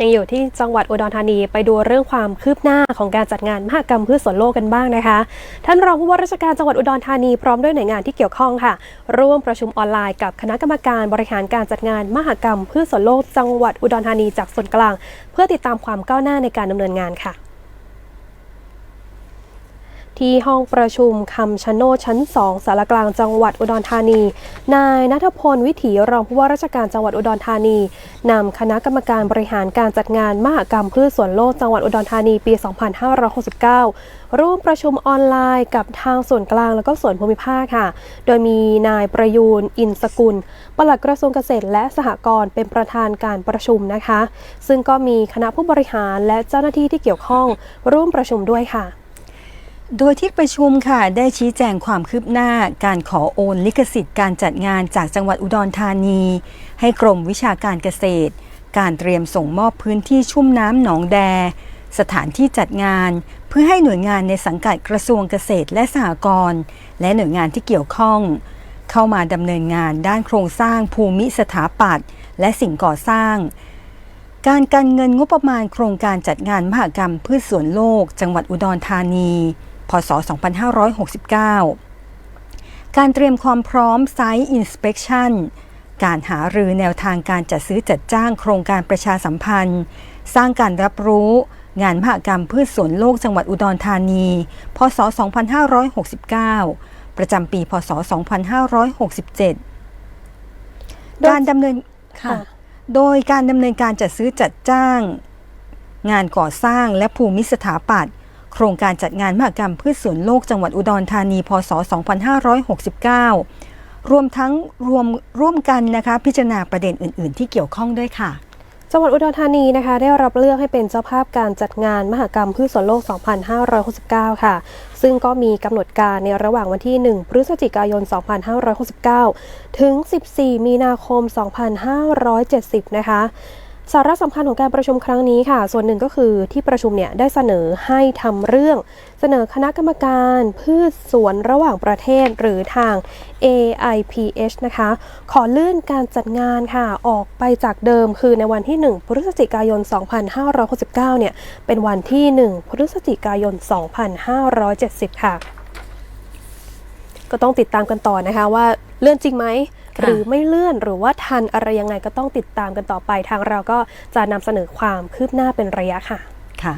ยังอยู่ที่จังหวัดอุดรธานีไปดูเรื่องความคืบหน้าของการจัดงานมหกรรมพืชสวนโลกกันบ้างนะคะ ท่านรองผู้ว่าราชการจังหวัดอุดรธานีพร้อมด้วยหน่วยงานที่เกี่ยวข้องค่ะ ร่วมประชุมออนไลน์กับคณะกรรมการบริหารการจัดงานมหกรรมพืชสวนโลก จังหวัดอุดรธานีจากส่วนกลาง เพื่อติดตามความก้าวหน้าในการดำเนินงานค่ะ ที่ห้องประชุมคำชะโนดชั้น 2 สารกลางจังหวัดอุดรธานี นายนัทพลวิถีรองผู้ว่าราชการจังหวัดอุดรธานีนำคณะกรรมการบริหารการจัดงานมหกรรมพืชสวนโลกจังหวัดอุดรธานีปี 2569 ร่วมประชุมออนไลน์กับทางส่วนกลางและก็ส่วนภูมิภาคค่ะ โดยมีนายประยูนอินสกุลปลัดกระทรวงเกษตรและสหกรณ์เป็นประธานการประชุมนะคะ ซึ่งก็มีคณะผู้บริหารและเจ้าหน้าที่ที่เกี่ยวข้องร่วมประชุมด้วยค่ะ โดยที่ประชุมค่ะ ได้ชี้แจงความคืบหน้าการขอโอนลิขสิทธิ์การจัดงานจากจังหวัดอุดรธานี ให้กรมวิชาการเกษตร การเตรียมส่งมอบพื้นที่ชุ่มน้ำหนองแด สถานที่จัดงาน เพื่อให้หน่วยงานในสังกัดกระทรวงเกษตรและสหกรณ์และหน่วยงานที่เกี่ยวข้อง เข้ามาดำเนินงานด้านโครงสร้างภูมิสถาปัตย์และสิ่งก่อสร้างการกันเงินงบประมาณโครงการจัดงานมหกรรมพืชสวนโลก จังหวัดอุดรธานี พศ 2569 การเตรียมความพร้อมไซต์อินสเป t ชันการหารือแนวทางการจัดซื้อจัดจ้างโครงการประชาสัมพันธ์ สร้างการรับรู้งานมหกรรมพืชสวนโลกจังหวัดอุดรธานี พศ 2569 ประจำปี พศ 2567 การดำเนินค่ะ โดยการดำเนินการจัดซื้อจัดจ้าง งานก่อสร้างและภูมิสถาปัตย์ โครงการจัดงานมหกรรมพืชสวนโลกจังหวัดอุดรธานี พศ 2569 รวมทั้งรวมร่วมกันนะคะ พิจารณาประเด็นอื่น ๆ ที่เกี่ยวข้องด้วยค่ะจังหวัดอุดรธานีนะคะ ได้รับเลือกให้เป็นเจ้าภาพการจัดงานมหกรรมพืชสวนโลก 2569 ค่ะ ซึ่งก็มีกำหนดการในระหว่างวันที่ 1 พฤศจิกายน 2569 ถึง 14 มีนาคม 2570 นะคะ สาระสำคัญของการประชุมครั้งนี้ค่ะ ส่วนหนึ่งก็คือที่ประชุมเนี่ยได้เสนอให้ทำเรื่อง เสนอคณะกรรมการพืชสวนระหว่างประเทศหรือทาง AIPH นะคะ ขอเลื่อนการจัดงานค่ะออกไปจากเดิมคือในวันที่ 1 พฤศจิกายน 2569 เนี่ย เป็นวันที่ 1 พฤศจิกายน 2570 ค่ะ ก็ต้องติดตามกันต่อนะคะว่าเลื่อนจริงไหม หรือไม่เลื่อนหรือว่าทันอะไรยังไงก็ต้องติดตามกันต่อไป ทางเราก็จะนำเสนอความคืบหน้าเป็นระยะค่ะค่ะ